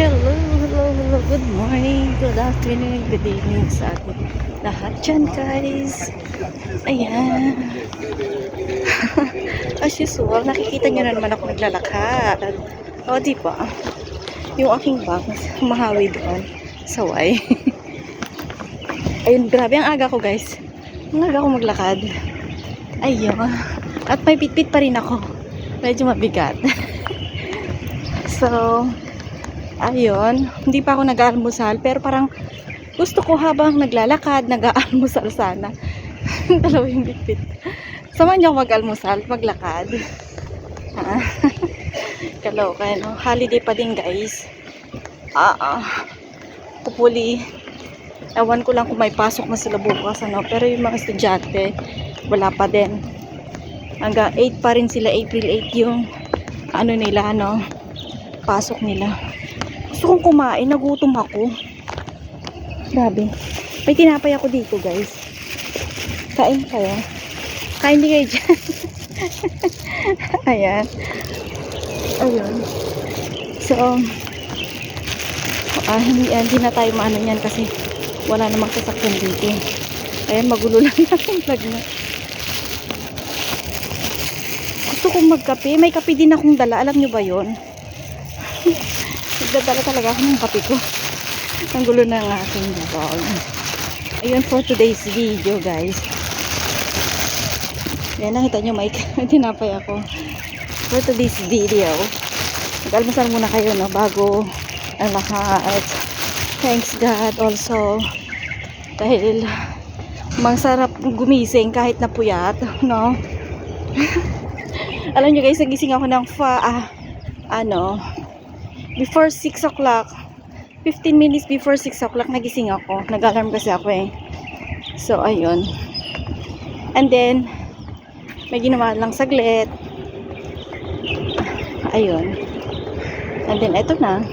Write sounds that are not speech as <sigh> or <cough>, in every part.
Hello, hello, hello. Good morning, good afternoon, good evening sa atin lahat dyan, guys. Ayan. <laughs> As usual, nakikita nyo na naman ako naglalakad. O, di ba? Yung aking bag, mahawi doon sa Y. <laughs> Ayun, grabe ang aga ko, guys. Ang aga ko maglakad. Ayun. At may pitpit pa rin ako. Medyo mabigat. <laughs> so, ayun. Hindi pa ako nag-aalmusal, pero parang gusto ko habang naglalakad, nag-aalmusal sana. <laughs> Dalawa yung bitbit. Samahan niyo mag-almusal, maglakad. <laughs> Ha? Kaloka, no? Holiday pa din, guys. Ah, ah. Hopefully, ewan ko lang kung may pasok na sila bukas, ano. Pero yung mga estudyante, wala pa din. Hanggang 8 pa rin sila, April 8 yung ano nila, ano, pasok nila. Gusto kong kumain, nagutom ako. Grabe. May tinapay ako dito, guys. Kain kayo. Kain din kayo dyan. <laughs> Ayan. Ayun. So, ah, hindi, hindi na tayo maano yan kasi wala namang sasakyan dito. Ayan, magulo <laughs> lang yung vlog na. Gusto kong magkape. May kape din akong dala. Alam nyo ba yon? Nagdadala talaga ako ng kape ko. Ang gulo ng aking vlog. Ayun for today's video, guys. Yan, nakita nyo, may <laughs> tinapay ako. For today's video. Mag-almasal muna kayo, no, bago ang lahat. Thanks God also. Dahil masarap gumising kahit napuyat, no? <laughs> Alam nyo guys, nagising ako ng fa, ah, ano, before 6 o'clock, 15 minutes before 6 o'clock, nagising ako. Nag-alarm kasi ako eh. So, ayun. And then, may ginawa lang saglit. Ayun. And then, eto na.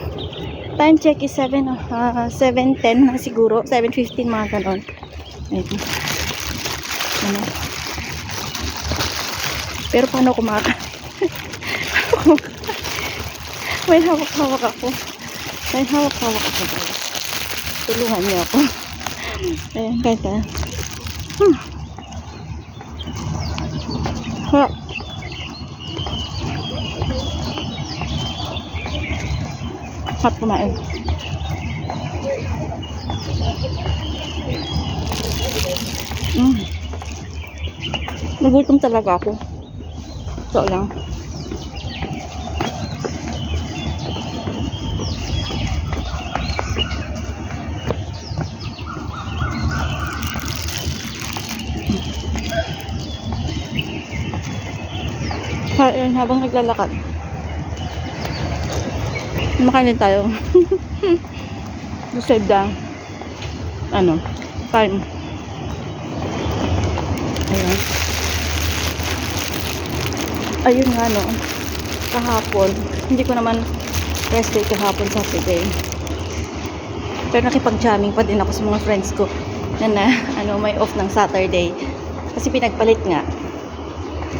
Time check is 7, uh, 7.10 na siguro. 7.15 mga ganon. Ayun. Pero paano kumaka? May hawak-hawak ako. May hawak-hawak ako guys. Tulungan niyo ako. Ayan, kahit ah. Hmm. Ha. Hap kumain. Mm. Nagutom talaga ako. So lang. Kain habang naglalakad. Makain tayo. <laughs> To save the ano, time. Ayan. Ayun nga no. Kahapon, hindi ko naman rest day kahapon Saturday. Pero nakipag-jamming pa din ako sa mga friends ko na, na ano, may off ng Saturday. Kasi pinagpalit nga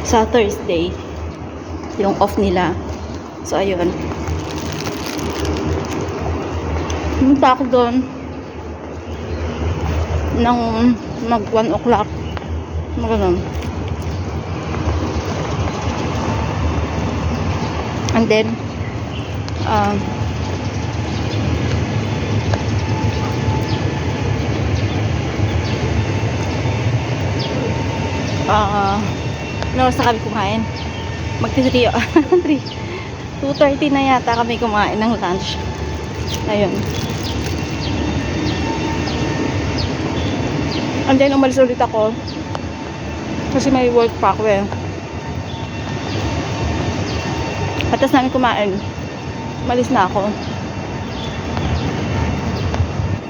sa Thursday yung off nila. So, ayun. Pumunta ako doon ng mag 1 o'clock. Mga ganun. And then, um, ah, ano oras na kami kumain? Magti-3, 2.30 <laughs> na yata kami kumain ng lunch. Ayun. And then, umalis ulit ako. Kasi may work pa ako eh. Patas namin kumain. Umalis na ako.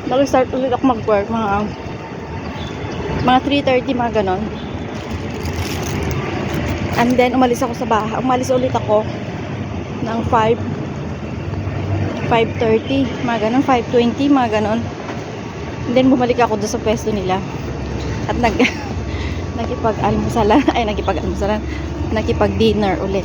Nag-start ulit ako mag-work. Mga, mga 3.30, mga ganon. And then, umalis ako sa bahay. Umalis ulit ako ng 5 5.30, mga ganon, 5.20, mga ganon. And then, bumalik ako doon sa pwesto nila. At nag, <laughs> nakipag-almusalan, <laughs> ay, nakipag-almusalan, nakipag-dinner ulit.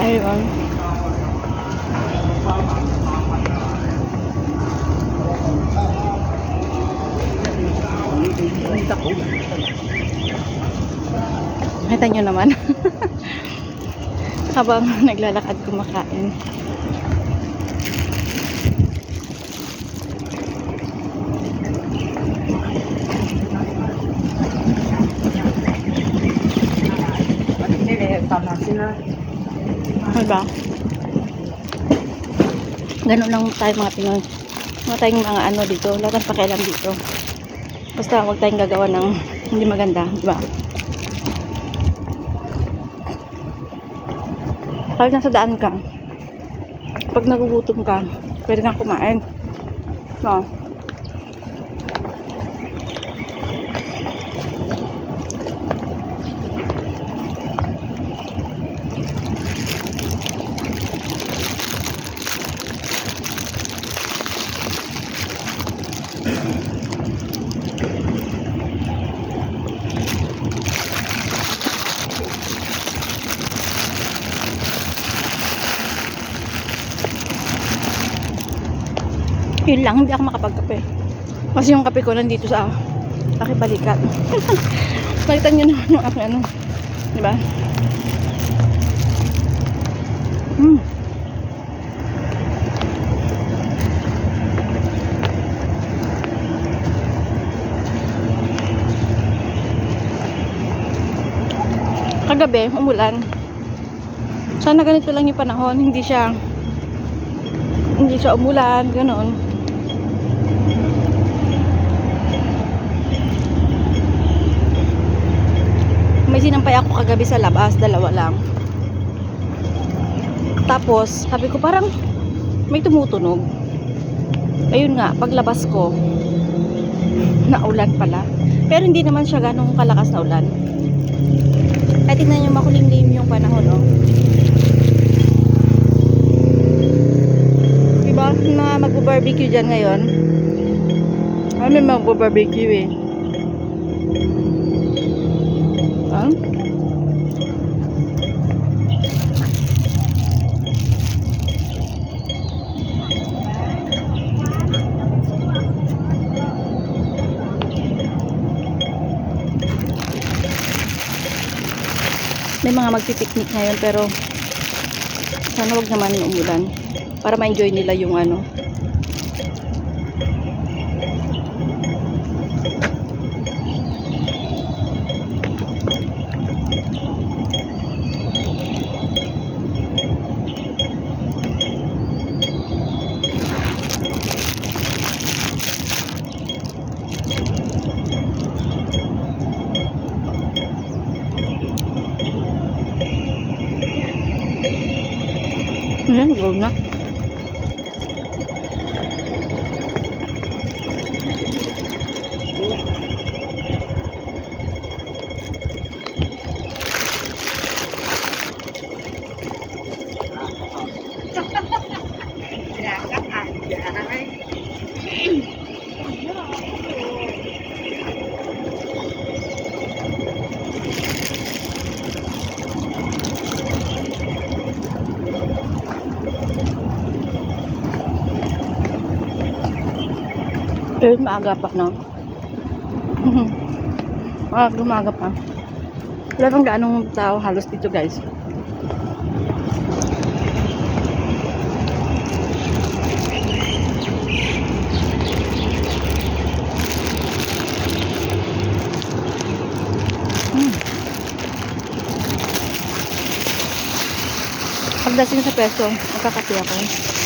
Ayun. Kita nyo naman. <laughs> Habang naglalakad kumakain. Diba? Ganun lang tayo mga Pinoy. Mga tayong mga ano dito. Wala tayong pakialam dito. Basta huwag tayong gagawa ng hindi maganda. Diba? Kahit nasa daan ka, pag nagugutom ka, pwede kang kumain. No? Yun lang, hindi ako makapagkape. Kasi yung kape ko nandito sa aking balikat. <laughs> Balitan nyo naman yung aking ano. Diba? Hmm. Kagabi, umulan. Sana ganito lang yung panahon, hindi siya hindi siya umulan, gano'n. May sinampay ako kagabi sa labas, dalawa lang. Tapos, sabi ko parang may tumutunog. Ayun nga, paglabas ko, naulan pala. Pero hindi naman siya ganong kalakas na ulan. Ay, tingnan nyo makulimlim yung panahon, oh. Diba? Na magbo-barbecue dyan ngayon. Kami magbo-barbecue eh. Mga magpipiknik ngayon pero sana wag naman umulan para ma-enjoy nila yung ano. Ayan, go na. Pero maaga pa, no? Maaga, umaga pa. Wala bang gaanong tao halos dito, guys. Hmm. Pagdating sa peso, magkakapi ako.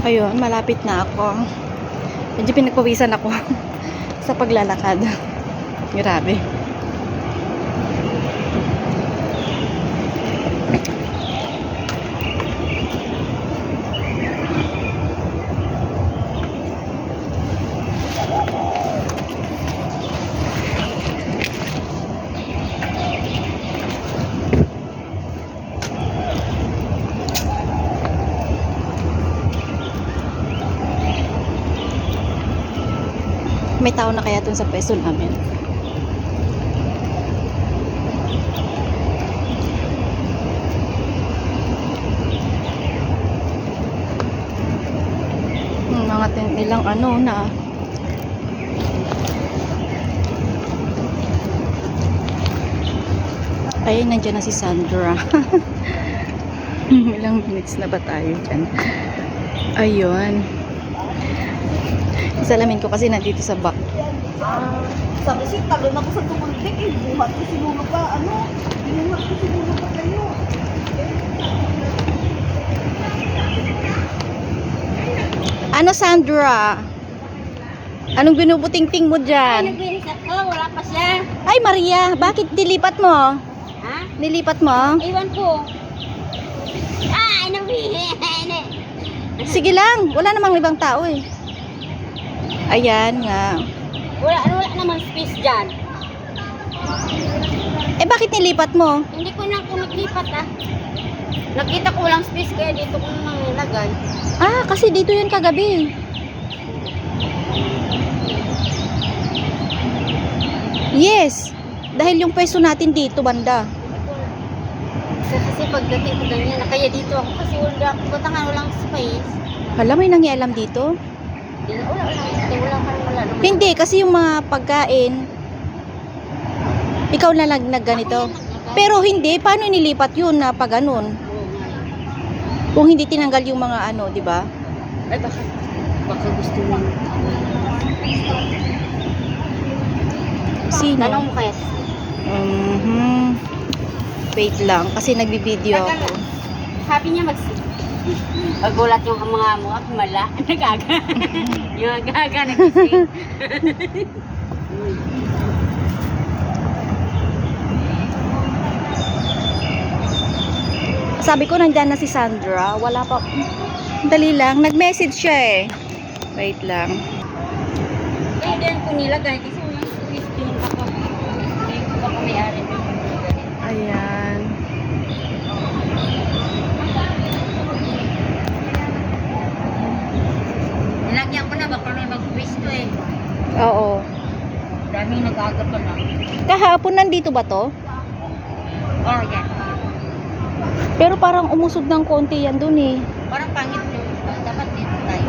Ayun, malapit na ako. Medyo pinagpawisan ako <laughs> sa paglalakad. Grabe. May tao na kaya dun sa pwesto namin. Mga tin- ilang ano na. Ayun, nandiyan na si Sandra. <laughs> ilang minutes na ba tayo dyan? Ayun. Salamin ko kasi nandito sa back. Ah, sabi siya, talon ako sa tumuntik eh. Buhat ko siguro pa, ano? Buhat ko siguro pa kayo. Ano Sandra? Anong binubuting-ting mo Ay, dyan? naglinis ako, wala pa siya. Ay Maria, bakit nilipat mo? Ha? Nilipat mo? Iwan ko. Ah, nawihi. <laughs> Sige lang, wala namang ibang tao eh. Ayan nga. Wala, wala naman space dyan. Eh bakit nilipat mo? Hindi ko na ako naglipat ah. Nakita ko walang space kaya dito ko nang nilagay. Ah, kasi dito yun kagabi. Yes, dahil yung pwesto natin dito banda. Kasi, pagdating ko ganyan, kaya dito ako kasi wala, butangan walang space. Hala, may nangialam dito? Hindi, kasi yung mga pagkain, ikaw na lang nagganito. Ako yan naglagay. Pero hindi, paano nilipat yun na pag ganun? Kung hindi tinanggal yung mga ano, di ba? Ay, baka, baka gusto mo. Sino? Tanong mo kaya. Mhm. Wait lang, kasi nagbibideo ako. Sabi niya mag Magulat yung mga mo at mala. <laughs> Nagaga. <laughs> yung nagaga nagising. <laughs> Sabi ko, nandyan na si Sandra. Wala pa. Dali lang. Nag-message siya eh. Wait lang. Kaya din ko nilagay kasi walang space yung baka. Hindi ko baka may ari. Ayan. Nilagyan ko na baka may mag-space to eh. Oo. Daming nagaga pa na. Kahapon nandito ba to? Oh, yan. Pero parang umusog ng konti yan dun eh. Parang pangit yung dapat dito tayo.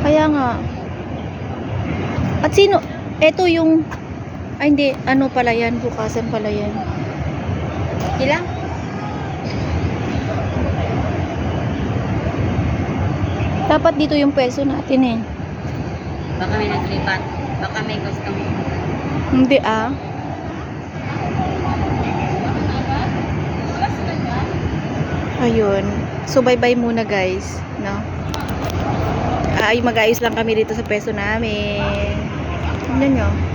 Kaya nga. At sino? Eto yung... Ay hindi, ano pala yan? Bukasan pala yan. Sila? Dapat dito yung peso natin eh. Baka may naglipat. Baka may gusto mo. Hindi ah. Ayun. So bye-bye muna guys, no? Ay mag-ayos lang kami dito sa peso namin. Tingnan nyo.